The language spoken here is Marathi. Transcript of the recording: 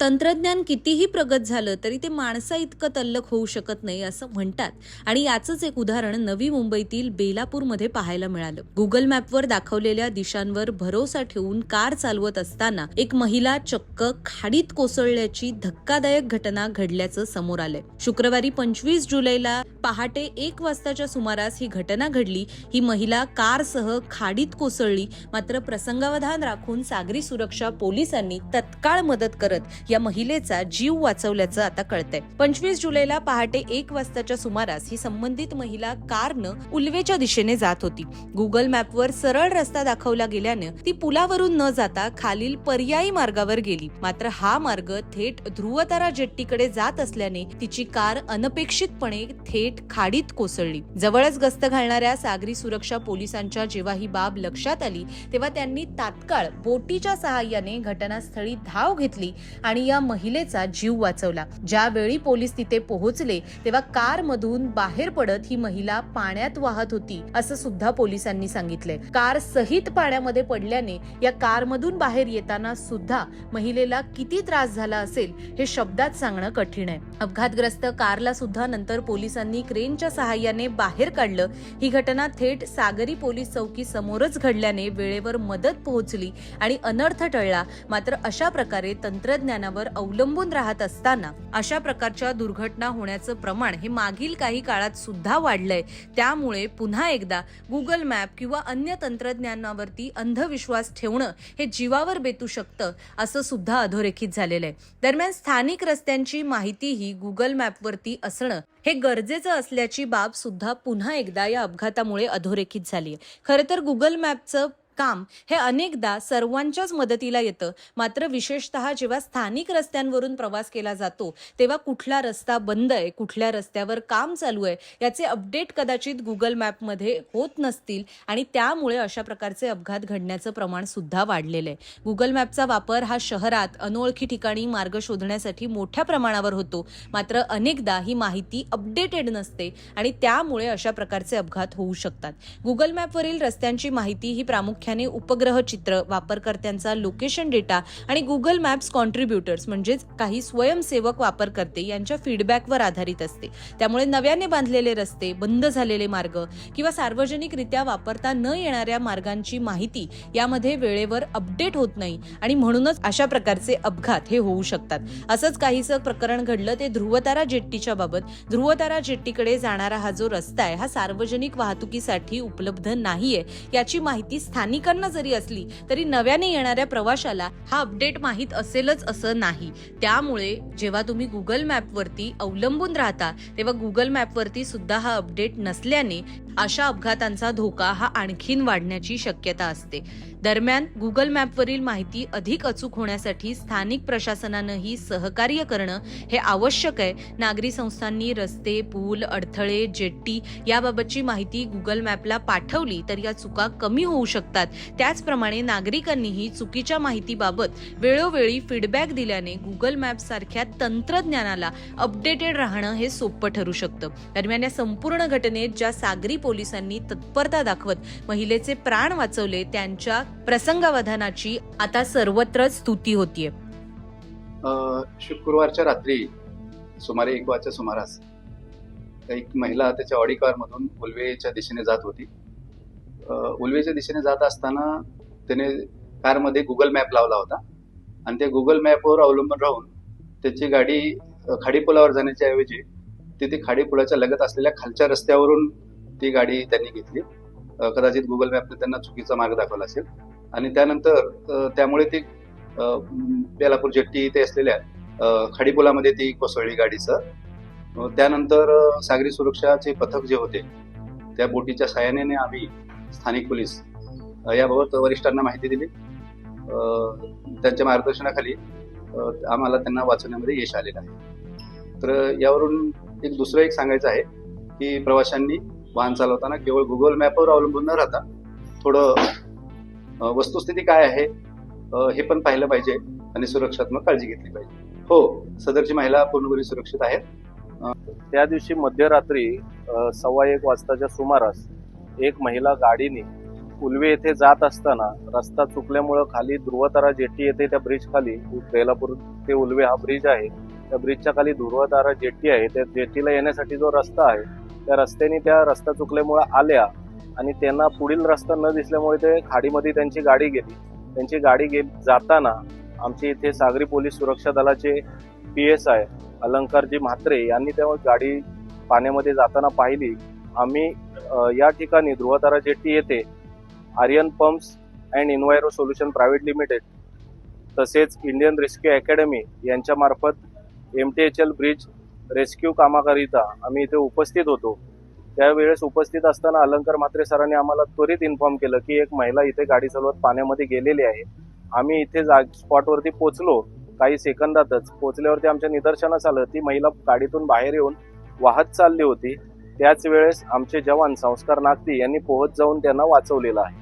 तंत्रज्ञान कितीही प्रगत झालं तरी ते माणसा इतकं तल्लक होऊ शकत नाही असं म्हणतात. आणि याचंच एक उदाहरण नवी मुंबईतील बेलापूरमध्ये पाहायला मिळालं. गुगल मॅपवर दाखवलेल्या दिशांवर भरोसा ठेवून कार चालवत असताना एक महिला चक्क खाडीत कोसळल्याची धक्कादायक घटना घडल्याचं समोर आलंय. शुक्रवारी पंचवीस जुलैला पहाटे एक वाजताच्या सुमारास ही घटना घडली. ही महिला कारसह खाडीत कोसळली. मात्र प्रसंगावधान राखून सागरी सुरक्षा पोलिसांनी तत्काळ मदत करत या महिलेचा जीव वाचवल्याचं आता कळतंय. पंचवीस जुलैला पहाटे एक वाजताच्या सुमारास ही संबंधित महिला कारनं उल्वेच्या दिशेने जात होती. गुगल मॅपवर सरळ रस्ता दाखवला गेल्यानं ती पुलावरून न जाता खालील पर्यायी मार्गावर गेली. मात्र हा मार्ग थेट ध्रुवतारा जेट्टीकडे जात असल्याने तिची कार अनपेक्षितपणे थेट खाडीत कोसळली. जवळच गस्त घालणाऱ्या सागरी सुरक्षा पोलिसांच्या जेव्हा ही बाब लक्षात आली तेव्हा त्यांनी तात्काळ बोटीच्या सहाय्याने घटनास्थळी धाव घेतली आणि या महिलेचा जीव वाचवला. ज्यावेळी पोलीस तिथे पोहोचले तेव्हा कार मधून बाहेर पडत ही महिला पाण्यात वाहत होती असं सुद्धा पोलिसांनी सांगितलंय. कार सहित पाण्यामध्ये पडल्याने या कारमधून बाहेर येताना सुद्धा महिलेला किती त्रास झाला असेल हे शब्दात सांगणं कठीण आहे. अपघातग्रस्त कारला सुद्धा नंतर पोलिसांनी क्रेनच्या सहाय्याने बाहेर काढलं. ही घटना थेट सागरी पोलीस चौकी समोरच घडल्याने वेळेवर मदत पोहोचली आणि अनर्थ टळला. मात्र अशा प्रकारे तंत्रज्ञानावर अवलंबून राहत असताना अशा प्रकारच्या दुर्घटना होण्याचं प्रमाण हे मागील काही काळात सुद्धा वाढलंय. त्यामुळे पुन्हा एकदा गुगल मॅप किंवा अन्य तंत्रज्ञानावरती अंधविश्वास ठेवणं हे जीवावर बेतू शकतं असं सुद्धा अधोरेखित झालेलं आहे. दरम्यान स्थानिक रस्त्यांची माहितीही गुगल मॅपवरती असणं हे गरजेचं असल्याची बाब सुद्धा पुन्हा एकदा या अपघातामुळे अधोरेखित झाली आहे खरं तर गुगल मॅपचं काम हे अनेकदा सर्वांच्याच मदतीला येतं. मात्र विशेषतः जेव्हा स्थानिक रस्त्यांवरून प्रवास केला जातो तेव्हा कुठला रस्ता बंद आहे कुठल्या रस्त्यावर काम चालू आहे याचे अपडेट कदाचित गुगल मॅपमध्ये होत नसतील आणि त्यामुळे अशा प्रकारचे अपघात घडण्याचं प्रमाण सुद्धा वाढलेलं आहे. गुगल मॅपचा वापर हा शहरात अनोळखी ठिकाणी मार्ग शोधण्यासाठी मोठ्या प्रमाणावर होतो. मात्र अनेकदा ही माहिती अपडेटेड नसते आणि त्यामुळे अशा प्रकारचे अपघात होऊ शकतात. गुगल मॅपवरील रस्त्यांची माहिती ही प्रामुख्याने उपग्रह चित्र वापरकर्त्यांचा लोकेशन डेटा आणि गुगल मॅप्स कॉन्ट्रीब्युटर्स म्हणजेच काही स्वयंसेवक वापरकर्ते यांच्या फीडबॅकवर आधारित असते. त्यामुळे नव्याने बांधलेले रस्ते बंद झालेले मार्ग किंवा सार्वजनिकरित्या वापरता न येणाऱ्या मार्गांची माहिती यामध्ये वेळेवर अपडेट होत नाही आणि म्हणूनच अशा प्रकारचे अपघात हे होऊ शकतात. असंच काहीसं प्रकरण घडलं ते ध्रुवतारा जेट्टीच्या बाबत. ध्रुवतारा जेट्टीकडे जाणारा हा जो रस्ता आहे हा सार्वजनिक वाहतुकीसाठी उपलब्ध नाहीये याची माहिती स्थानिक स्थानिकांना जरी असली तरी नव्याने येणाऱ्या प्रवाशाला हा अपडेट माहीत असेलच असं नाही. त्यामुळे जेव्हा तुम्ही गुगल मॅपवरती अवलंबून राहता तेव्हा गुगल मॅपवरती सुद्धा हा अपडेट नसल्याने अशा अपघातांचा धोका हा आणखीन वाढण्याची शक्यता असते. दरम्यान गुगल मॅपवरील माहिती अधिक अचूक होण्यासाठी स्थानिक प्रशासनानंही सहकार्य करणं हे आवश्यक आहे. नागरी संस्थांनी रस्ते पूल अडथळे जेट्टी याबाबतची माहिती गुगल मॅपला पाठवली तर या चुका कमी होऊ शकतात. त्याचप्रमाणे नागरिकांनीही चुकीच्या माहितीबाबत वेळोवेळी फीडबॅक दिल्याने गुगल मॅपसारख्या तंत्रज्ञानाला अपडेटेड राहणं हे सोपं ठरू शकतं. दरम्यान या संपूर्ण घटनेत ज्या सागरी पोलिसांनी तत्परता दाखवत महिलेचे प्राण वाचवले त्यांच्या प्रसंगावधानाची आता सर्वत्रच स्तुती होतीये. शुक्रवारच्या रात्री सुमारे एक वाजच्या सुमारास एक महिला त्याच्या ऑडी कारमधून उलवेच्या दिशेने जात होती. उलवेच्या दिशेने जात असताना त्याने कारमध्ये गुगल मॅप लावला होता आणि त्या गुगल मॅपवर अवलंबून राहून त्याची गाडी खाडीपुलावर जाण्याच्या ऐवजी तिथे खाडीपुलाच्या लगत असलेल्या खालच्या रस्त्यावरून ती गाडी त्यांनी घेतली. कदाचित गुगल मॅपने त्यांना चुकीचा मार्ग दाखवला असेल. आणि त्यानंतर त्यामुळे ती बेलापूर जेट्टी इथे असलेल्या खाडीपुलामध्ये ती कोसळली गाडीचं. त्यानंतर सागरी सुरक्षाचे पथक जे होते त्या बोटीच्या सहाय्याने आम्ही स्थानिक पोलीस याबाबत वरिष्ठांना माहिती दिली. त्यांच्या मार्गदर्शनाखाली आम्हाला त्यांना वाचवण्यामध्ये यश आलेलं आहे. तर यावरून एक दुसरं एक सांगायचं आहे की प्रवाशांनी वाहन चालवताना केवळ गुगल मॅपवर अवलंबून न राहता थोडं वस्तुस्थिती काय आहे हे पण पाहिलं पाहिजे आणि सुरक्षात्मक काळजी घेतली पाहिजे. हो सदरची महिला पूर्णपणे सुरक्षित आहेत. त्या दिवशी मध्यरात्री सव्वा एक वाजताच्या सुमारास एक महिला गाडीने उलवे येथे जात असताना रस्ता चुकल्यामुळं खाली ध्रुवतारा जेट्टी येते त्या ब्रिज खाली बेलापूर ते उलवे हा ब्रिज आहे. त्या ब्रिजच्या खाली ध्रुवतारा जेट्टी आहे. त्या जेट्टीला येण्यासाठी जो रस्ता आहे त्या रस्त्याने त्या रस्ता चुकल्यामुळे आल्या आणि त्यांना पुढील रस्ता न दिसल्यामुळे ते खाडीमध्ये त्यांची गाडी गेली. त्यांची गाडी गे जाताना आमचे इथे सागरी पोलीस सुरक्षा दलाचे पी एस आय अलंकारजी म्हात्रे यांनी तेव्हा गाडी पाण्यामध्ये जाताना पाहिली. आम्ही या ठिकाणी ध्रुवतारा जेट्टी येथे Aryan pumps and enviro solution private limited तसेच इंडियन रेस्क्यू अकॅडमी यांच्यामार्फत M T H L bridge rescue कामाकरिता आम्ही इथे उपस्थित होतो. त्यावेळेस उपस्थित असताना अलंकार म्हात्रे सरांनी आम्हाला त्वरित इन्फॉर्म केलं की एक महिला इथे गाडी चालवत पाण्यामध्ये गेलेली आहे. आम्ही इथे जा स्पॉटवरती पोचलो. काही सेकंदातच पोचल्यावरती आमच्या निदर्शनास आलं. ती महिला गाडीतून बाहेर येऊन वाहत चालली होती. त्याच वेळेस आमचे जवान संस्कार नागती यांनी पोहत जाऊन त्यांना वाचवलेलं आहे.